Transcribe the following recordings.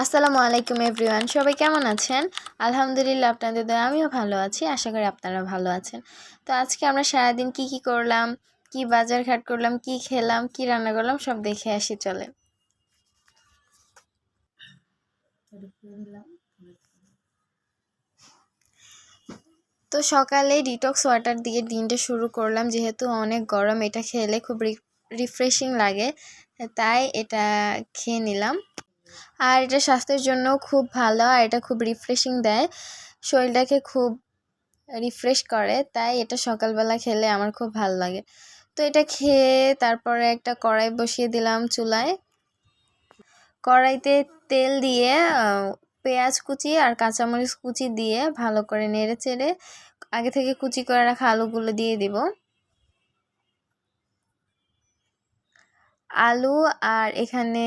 আসসালামু আলাইকুম এভরিওয়ান, সবাই কেমন আছেন? আলহামদুলিল্লাহ আপনাদের দয়া, আমিও ভালো আছি, আশা করি আপনারা ভালো আছেন। তো আজকে আমরা সারাদিন কি কি করলাম, কি বাজার ঘাট করলাম, কি খেলাম, কি রান্না করলাম, সব দেখে আসি চলে তো সকালে ডিটক্স ওয়াটার দিয়ে দিনটা শুরু করলাম, যেহেতু অনেক গরম, এটা খেলে খুব রিফ্রেশিং লাগে, তাই এটা খেয়ে নিলাম। আর এটা স্বাস্থ্যের জন্য খুব ভালো আর এটা খুব রিফ্রেশিং দেয়। শরীরটাকে খুব রিফ্রেশ করে, তাই এটা সকালবেলা খেলে আমার খুব ভালো লাগে। তো এটা খেয়ে তারপরে একটা কড়াই বসিয়ে দিলাম চুলায়। কড়াইতে তেল দিয়ে পেঁয়াজ কুচি আর কাঁচামরিচ কুচি দিয়ে ভালো করে নেড়ে চেড়ে আগে থেকে কুচি করে রাখা আলুগুলো দিয়ে দিব। আলু আর এখানে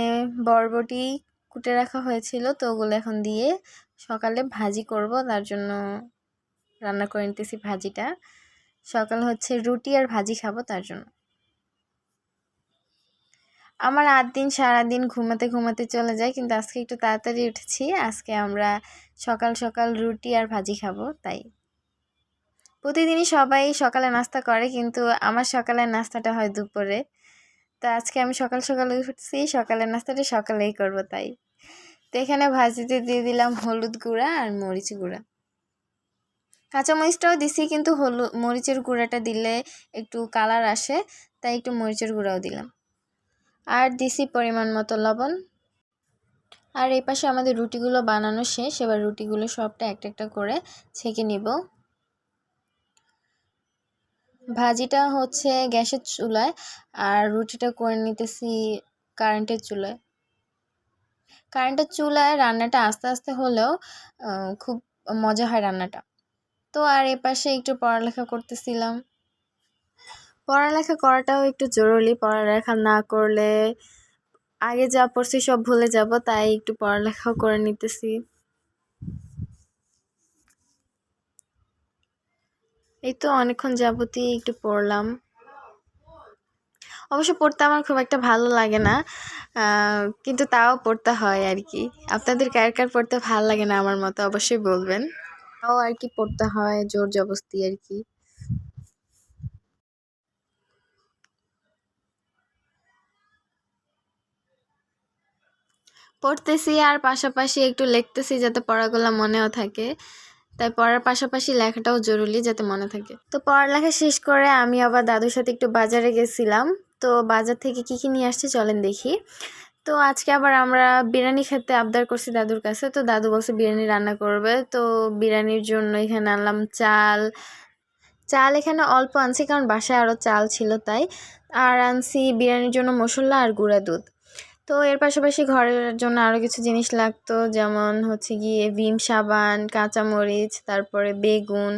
বরবটি কুটে রাখা হয়েছিল, তো ওগুলো এখন দিয়ে সকালে ভাজি করব। তার জন্য রান্না করে নিতেছি ভাজিটা। সকাল হচ্ছে রুটি আর ভাজি খাব তার জন্য। আমার আট দিন সারাদিন ঘুমাতে ঘুমাতে চলে যায়, কিন্তু আজকে একটু তাড়াতাড়ি উঠেছি। আজকে আমরা সকাল সকাল রুটি আর ভাজি খাব, তাই। প্রতিদিনই সবাই সকালে নাস্তা করে, কিন্তু আমার সকালের নাস্তাটা হয় দুপুরে। তো আজকে আমি সকাল সকাল উঠছি, সকালের নাস্তাটা সকালেই করব, তাই। তো এখানে ভাজিতে দিয়ে দিলাম হলুদ গুঁড়া আর মরিচ গুঁড়া। কাঁচামরিচটাও দিছি, কিন্তু হলুদ মরিচের গুঁড়াটা দিলে একটু কালার আসে, তাই একটু মরিচের গুঁড়াও দিলাম। আর দিছি পরিমাণ মতো লবণ। আর এই পাশে আমাদের রুটিগুলো বানানো শেষ, এবার রুটিগুলো সবটা একটা একটা করে ছেঁকে নিব। ভাজিটা হচ্ছে গ্যাসের চুলায়, আর রুটিটা করে নিতেছি কারেন্টের চুলায়। কারেন্টের চুলায় রান্নাটা আস্তে আস্তে হলেও খুব মজা হয় রান্নাটা। তো আর এপাশে একটু পড়ালেখা করতেছিলাম। পড়ালেখা করাটাও একটু জরুরি, পড়ালেখা না করলে আগে যা পড়ছি সব ভুলে যাব, তাই একটু পড়ালেখাও করে নিতেছি। এই তো অনেকক্ষণ যাবতই একটু পড়লাম। অবশ্য পড়তে আমার খুব একটা ভালো লাগে না কিন্তু তাও পড়তে হয় আর কি। আপনাদের কার কার পড়তে ভালো লাগে না আমার মতো অবশ্যই বলবেন। তাও আর কি পড়তে হয়, জোর জবস্তি আর কি। পড়তেছি আর পাশাপাশি একটু লিখতেছি যাতে পড়াগুলো মনেও থাকে। তাই পড়ার পাশাপাশি লেখাটাও জরুরি যাতে মনে থাকে। তো পড়ালেখা শেষ করে আমি আবার দাদুর সাথে একটু বাজারে গেছিলাম। তো বাজার থেকে কী কী নিয়ে আসছে চলেন দেখি। তো আজকে আবার আমরা বিরিয়ানি খেতে আবদার করছি দাদুর কাছে। তো দাদু বলছে বিরিয়ানি রান্না করবে। তো বিরিয়ানির জন্য এখানে আনলাম চাল। চাল এখানে অল্প আনছি কারণ বাসায় আরও চাল ছিল তাই। আর আনছি বিরিয়ানির জন্য মশলা আর গুঁড়া দুধ। তো এর পাশাপাশি ঘরের জন্য আরও কিছু জিনিস লাগতো, যেমন হচ্ছে গিয়ে ভিম সাবান, কাঁচামরিচ, তারপরে বেগুন।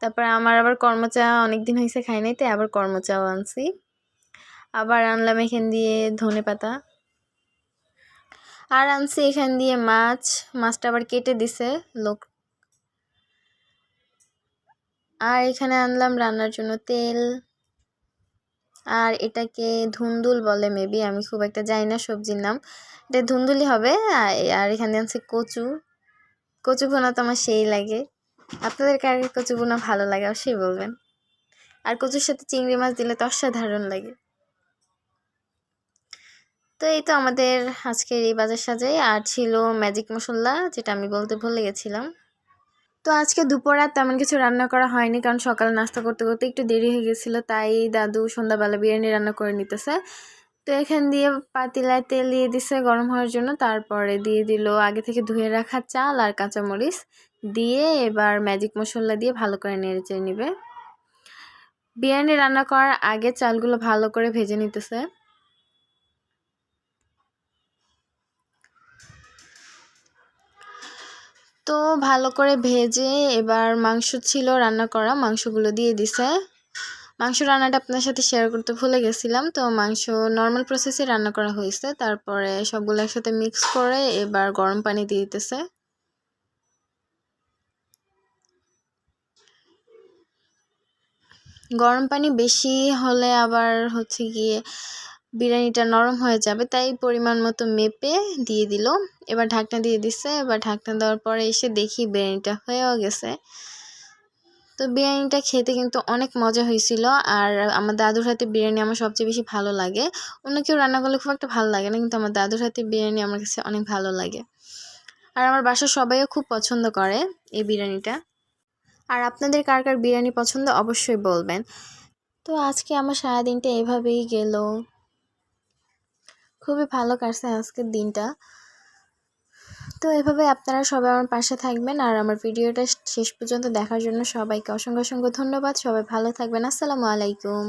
তারপরে আমার আবার কর্মচা অনেক দিন হয়েছে খাই নাই, তাই আবার কর্মচাও আনছি। আবার আনলাম এখান দিয়ে ধনে পাতা। আর আনছি এখান দিয়ে মাছ, মাছটা আবার কেটে দিছে লোক। আর এখানে আনলাম রান্নার জন্য তেল। আর এটাকে ধুন্দুল বলে মেবি আমি খুব একটা জানি না সবজির নাম। এটা ধুন্দুলি হবে, আর এখানে আছে কচু। কচু ভোনা তো আমার সেই লাগে। আপনাদের কার কচু ভোনা ভালো লাগে অবশ্যই বলবেন। আর কচুর সাথে চিংড়ি মাছ দিলে তো অসাধারণ লাগে। তো এই তো আমাদের আজকের এই বাজার সাজাই। আর ছিল ম্যাজিক মশলা, যেটা আমি বলতে ভুলে গেছিলাম। তো আজকে দুপুর আর তেমন কিছু রান্না করা হয়নি, কারণ সকালে নাস্তা করতে করতে একটু দেরি হয়ে গেছিল, তাই দাদু সন্ধ্যাবেলা বিরিয়ানি রান্না করে নিতেছে। তো এখান দিয়ে পাতিলায় তেল দিয়ে দিছে গরম হওয়ার জন্য, তারপরে দিয়ে দিল আগে থেকে ধুয়ে রাখা চাল আর কাঁচামরিচ। দিয়ে এবার ম্যাজিক মশলা দিয়ে ভালো করে নেড়ে নিবে। বিরিয়ানি রান্না করার আগে চালগুলো ভালো করে ভেজে নিতেছে। তো ভালো করে ভেজে এবার মাংস ছিল রান্না করা, মাংসগুলো দিয়ে দিছে। মাংস রান্নাটা আপনার সাথে শেয়ার করতে ভুলে গেছিলাম। তো মাংস নর্মাল প্রসেসে রান্না করা হয়েছে। তারপরে সবগুলো একসাথে মিক্স করে এবার গরম পানি দিয়ে দিতেছে। গরম পানি বেশি হলে আবার হচ্ছে গিয়ে বিরিয়ানিটা নরম হয়ে যাবে, তাই পরিমাণ মতো মেপে দিয়ে দিল। এবার ঢাকনা দিয়ে দিছে, এবার ঢাকনা দেওয়ার পরে এসে দেখি বিরিয়ানিটা হয়েও গেছে। তো বিরিয়ানিটা খেতে কিন্তু অনেক মজা হয়েছিল, আর আমার দাদুর হাতে বিরিয়ানি আমার সবচেয়ে বেশি ভালো লাগে। অন্য কেউ রান্না করলে খুব একটা ভালো লাগে না, কিন্তু আমার দাদুর হাতে বিরিয়ানি আমার কাছে অনেক ভালো লাগে। আর আমার বাসার সবাইও খুব পছন্দ করে এই বিরিয়ানিটা। আর আপনাদের কার কার বিরিয়ানি পছন্দ অবশ্যই বলবেন। তো আজকে আমার সারাদিনটা এভাবেই গেল। খুবই ভালো কাটছে আজকের দিনটা। তো এভাবে আপনারা সবাই আমার পাশে থাকবেন আর আমার ভিডিওটা শেষ পর্যন্ত দেখার জন্য সবাইকে অসংখ্য অসংখ্য ধন্যবাদ। সবাই ভালো থাকবেন। আসসালামু আলাইকুম।